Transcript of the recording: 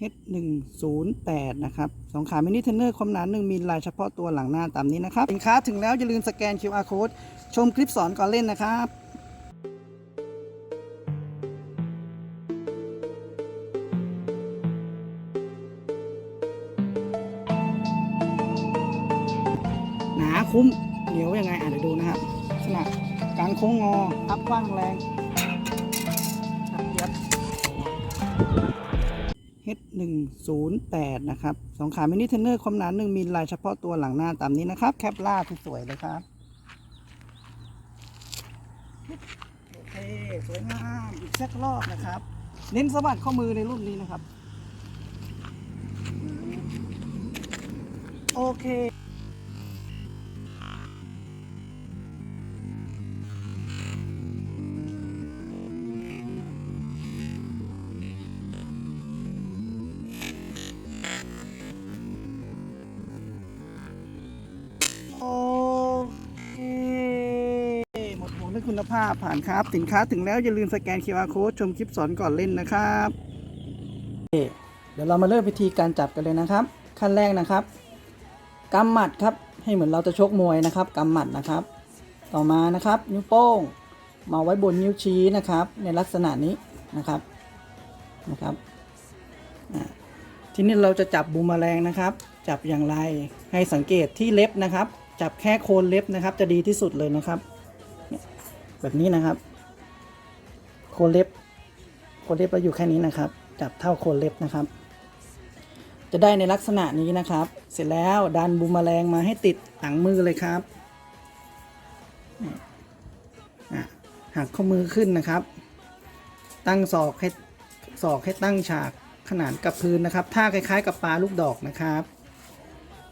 H108 นะครับสองขามินิเทนเนอร์ความหนา1มิลลายเฉพาะตัวหลังหน้าตามนี้นะครับ สินค้าถึงแล้วอย่าลืมสแกน QR code ชมคลิปสอนก่อนเล่นนะครับหนาคุ้มเหนียวยังไงอะเดี๋ยวดูนะครับลักษณะกลางโค้งงอพับกว้างแรงยับ H108 นะครับสองขามินิเทนเนอร์ความหนา1มิลลายเฉพาะตัวหลังหน้าตามนี้นะครับ แคปล่าที่สวยเลยครับ โอเค สวยงามอีกสักรอบนะครับ เน้นสะบัดข้อมือในรุ่นนี้นะครับ โอเค คุณภาพผ่านครับ สินค้าถึงแล้วอย่าลืมสแกน QR code ชมคลิปสอนก่อนเล่นนะครับเดี๋ยวเรามาเริ่มวิธีการจับกันเลยนะครับ ขั้นแรกนะครับกำหมัดครับให้เหมือนเราจะชกมวยนะครับกำหมัดนะครับ ต่อมานะครับนิ้วโป้ง มาไว้บนนิ้วชี้นะครับ ในลักษณะนี้นะครับนะครับทีนี้เราจะจับบูมแมลงนะครับ จับอย่างไรให้สังเกตที่เล็บนะครับ จับแค่โคนเล็บนะครับ จะดีที่สุดเลยนะครับ แบบนี้นะครับ โคนเล็บ โคนเล็บเราอยู่แค่นี้นะครับ จับเท่าโคนเล็บนะครับ จะได้ในลักษณะนี้นะครับ เสร็จแล้วดันบูมแมลงมาให้ติดหลังมือเลยครับหักข้อมือขึ้นนะครับ ตั้งศอกให้ศอกให้ตั้งฉากขนานกับพื้นนะครับท่าคล้าย ๆ กับปลาลูกดอกนะครับ